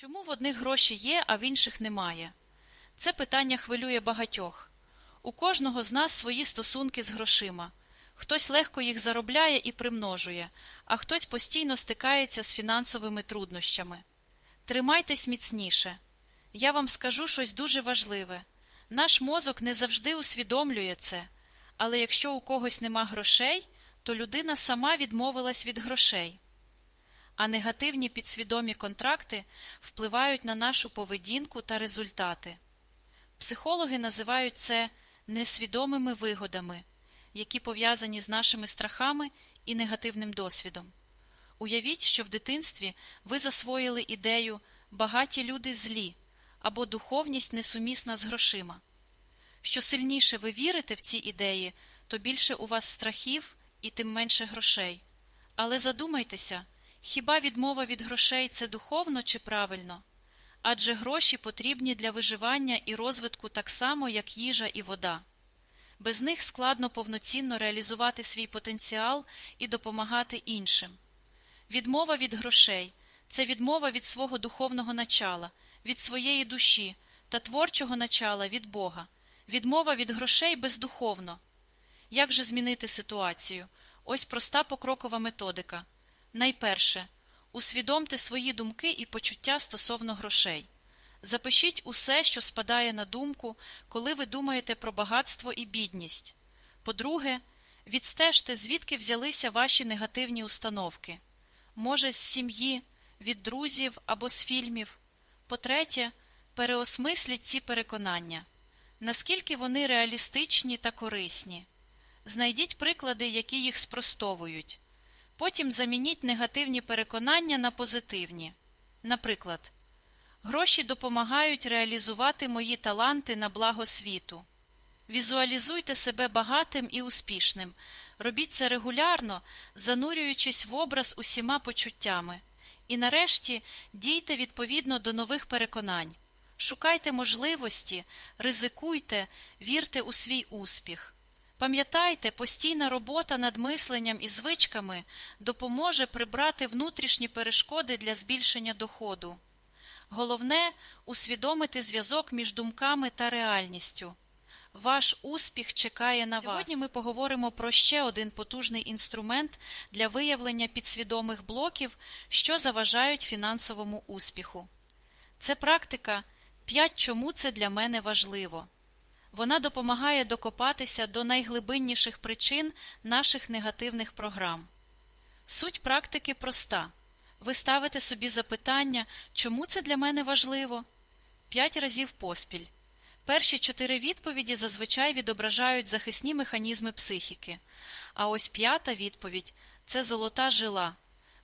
Чому в одних гроші є, а в інших немає? Це питання хвилює багатьох. У кожного з нас свої стосунки з грошима. Хтось легко їх заробляє і примножує, а хтось постійно стикається з фінансовими труднощами. Тримайтесь міцніше. Я вам скажу щось дуже важливе. Наш мозок не завжди усвідомлює це, але якщо у когось нема грошей, то людина сама відмовилась від грошей. А негативні підсвідомі контракти впливають на нашу поведінку та результати. Психологи називають це несвідомими вигодами, які пов'язані з нашими страхами і негативним досвідом. Уявіть, що в дитинстві ви засвоїли ідею багаті люди злі або духовність несумісна з грошима. Що сильніше ви вірите в ці ідеї, то більше у вас страхів і тим менше грошей. Але задумайтеся, хіба відмова від грошей це духовно чи правильно? Адже гроші потрібні для виживання і розвитку так само, як їжа і вода. Без них складно повноцінно реалізувати свій потенціал і допомагати іншим. Відмова від грошей це відмова від свого духовного начала, від своєї душі та творчого начала від Бога, відмова від грошей бездуховно. Як же змінити ситуацію? Ось проста покрокова методика. Найперше, усвідомте свої думки і почуття стосовно грошей. Запишіть усе, що спадає на думку, коли ви думаєте про багатство і бідність. По-друге, відстежте, звідки взялися ваші негативні установки. Може, з сім'ї, від друзів або з фільмів. По-третє, переосмисліть ці переконання, наскільки вони реалістичні та корисні. Знайдіть приклади, які їх спростовують. Потім замініть негативні переконання на позитивні. Наприклад, гроші допомагають реалізувати мої таланти на благо світу. Візуалізуйте себе багатим і успішним. Робіть це регулярно, занурюючись в образ усіма почуттями. І нарешті дійте відповідно до нових переконань. Шукайте можливості, ризикуйте, вірте у свій успіх. Пам'ятайте, постійна робота над мисленням і звичками допоможе прибрати внутрішні перешкоди для збільшення доходу. Головне усвідомити зв'язок між думками та реальністю. Ваш успіх чекає на Сьогодні вас. Сьогодні ми поговоримо про ще один потужний інструмент для виявлення підсвідомих блоків, що заважають фінансовому успіху. Це практика «5 чому це для мене важливо. Вона допомагає докопатися до найглибинніших причин наших негативних програм. Суть практики проста. Ви ставите собі запитання, чому це для мене важливо? П'ять разів поспіль. Перші чотири відповіді зазвичай відображають захисні механізми психіки. А ось п'ята відповідь це золота жила.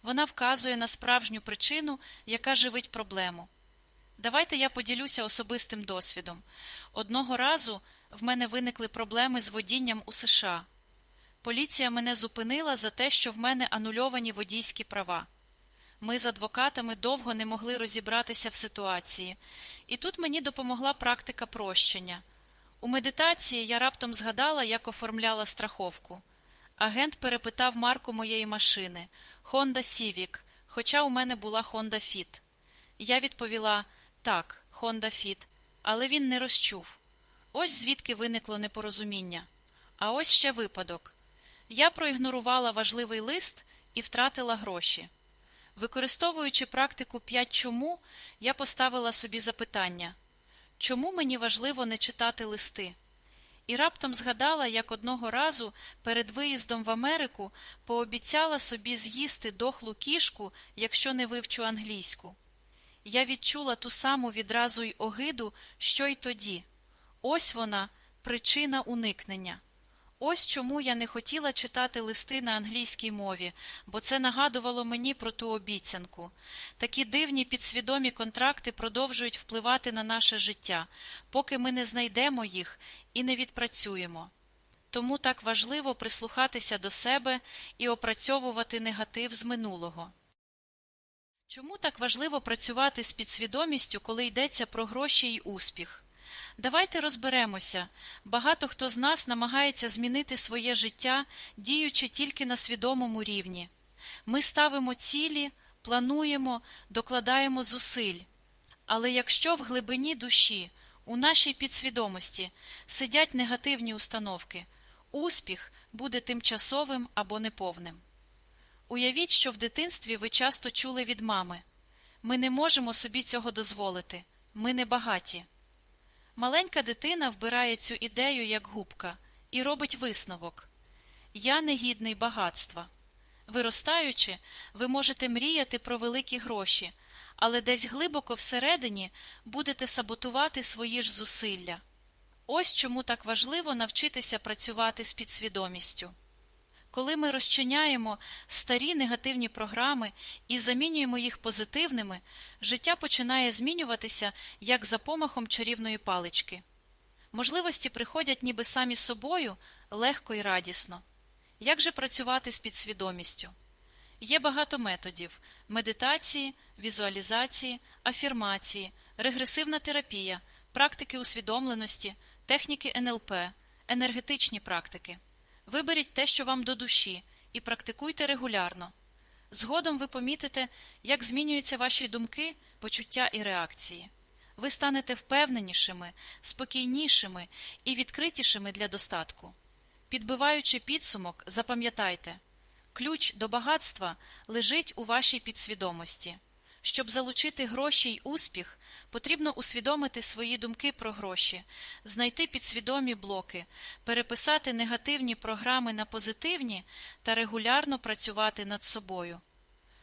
Вона вказує на справжню причину, яка живить проблему. Давайте я поділюся особистим досвідом. Одного разу в мене виникли проблеми з водінням у США. Поліція мене зупинила за те, що в мене анульовані водійські права. Ми з адвокатами довго не могли розібратися в ситуації, і тут мені допомогла практика прощення. У медитації я раптом згадала, як оформляла страховку. Агент перепитав марку моєї машини Honda Civic, хоча у мене була Honda Fit. Я відповіла так, Honda Fit, але він не розчув. Ось звідки виникло непорозуміння. А ось ще випадок. Я проігнорувала важливий лист і втратила гроші. Використовуючи практику «5 чому, я поставила собі запитання чому мені важливо не читати листи? І раптом згадала, як одного разу перед виїздом в Америку пообіцяла собі з'їсти дохлу кішку, якщо не вивчу англійську. Я відчула ту саму відразу й огиду, що й тоді. Ось вона, причина уникнення. Ось чому я не хотіла читати листи на англійській мові, бо це нагадувало мені про ту обіцянку. Такі дивні підсвідомі контракти продовжують впливати на наше життя, поки ми не знайдемо їх і не відпрацюємо. Тому так важливо прислухатися до себе і опрацьовувати негатив з минулого. Чому так важливо працювати з підсвідомістю, коли йдеться про гроші й успіх? Давайте розберемося. Багато хто з нас намагається змінити своє життя, діючи тільки на свідомому рівні. Ми ставимо цілі, плануємо, докладаємо зусиль, Але якщо в глибині душі, у нашій підсвідомості сидять негативні установки, успіх буде тимчасовим або неповним. Уявіть, що в дитинстві ви часто чули від мами ми не можемо собі цього дозволити, ми не багаті. Маленька дитина вбирає цю ідею як губка і робить висновок Я не гідний багатства. Виростаючи, ви можете мріяти про великі гроші, але десь глибоко всередині будете саботувати свої ж зусилля. Ось чому так важливо навчитися працювати з підсвідомістю. Коли ми розчиняємо старі негативні програми і замінюємо їх позитивними, життя починає змінюватися як за помахом чарівної палички. Можливості приходять ніби самі собою легко і радісно. Як же працювати з підсвідомістю? Є багато методів медитації, візуалізації, афірмації, регресивна терапія, практики усвідомленості, техніки НЛП, енергетичні практики. Виберіть те, що вам до душі, і практикуйте регулярно. Згодом ви помітите, як змінюються ваші думки, почуття і реакції. Ви станете впевненішими, спокійнішими і відкритішими для достатку. Підбиваючи підсумок, запам'ятайте ключ до багатства лежить у вашій підсвідомості. Щоб залучити гроші й успіх, потрібно усвідомити свої думки про гроші, знайти підсвідомі блоки, переписати негативні програми на позитивні та регулярно працювати над собою.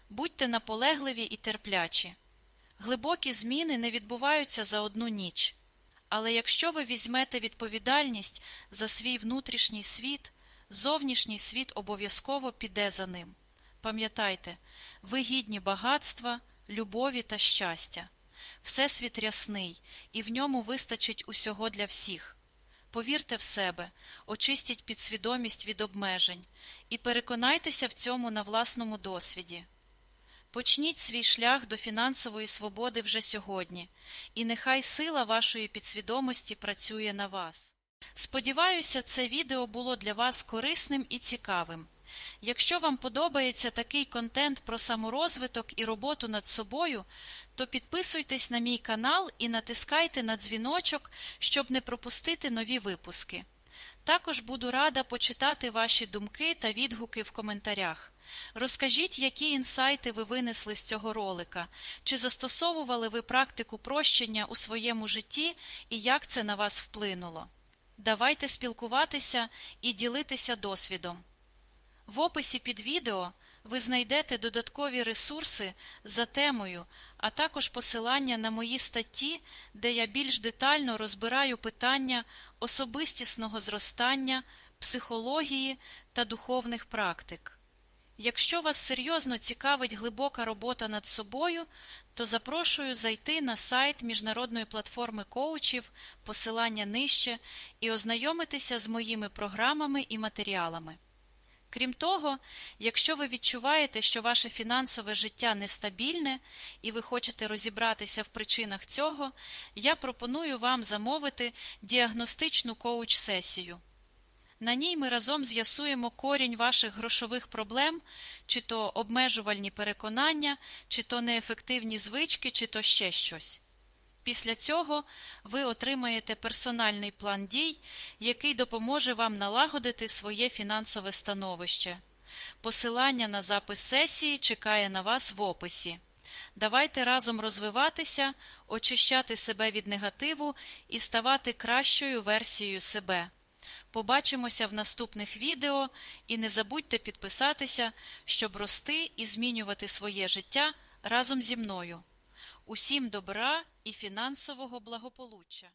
Будьте наполегливі і терплячі. Глибокі зміни не відбуваються за одну ніч. Але якщо ви візьмете відповідальність за свій внутрішній світ, зовнішній світ обов'язково піде за ним. Пам'ятайте, ви гідні багатства, любові та щастя. Всесвіт рясний, і в ньому вистачить усього для всіх. Повірте в себе, очистіть підсвідомість від обмежень і переконайтеся в цьому на власному досвіді. Почніть свій шлях до фінансової свободи вже сьогодні, і нехай сила вашої підсвідомості працює на вас. Сподіваюся, це відео було для вас корисним і цікавим. Якщо вам подобається такий контент про саморозвиток і роботу над собою, то підписуйтесь на мій канал і натискайте на дзвіночок, щоб не пропустити нові випуски. Також буду рада почитати ваші думки та відгуки в коментарях. Розкажіть, які інсайти ви винесли з цього ролика, чи застосовували ви практику прощення у своєму житті і як це на вас вплинуло. Давайте спілкуватися і ділитися досвідом. В описі під відео ви знайдете додаткові ресурси за темою, а також посилання на мої статті, де я більш детально розбираю питання особистісного зростання, психології та духовних практик. Якщо вас серйозно цікавить глибока робота над собою, то запрошую зайти на сайт міжнародної платформи коучів, посилання нижче, і ознайомитися з моїми програмами і матеріалами. Крім того, якщо ви відчуваєте, що ваше фінансове життя нестабільне і ви хочете розібратися в причинах цього, я пропоную вам замовити діагностичну коуч-сесію. На ній ми разом з'ясуємо корінь ваших грошових проблем, чи то обмежувальні переконання, чи то неефективні звички, чи то ще щось. Після цього ви отримаєте персональний план дій, який допоможе вам налагодити своє фінансове становище. Посилання на запис сесії чекає на вас в описі. Давайте разом розвиватися, очищати себе від негативу і ставати кращою версією себе. Побачимося в наступних відео і не забудьте підписатися, щоб рости і змінювати своє життя разом зі мною. Усім добра і фінансового благополуччя!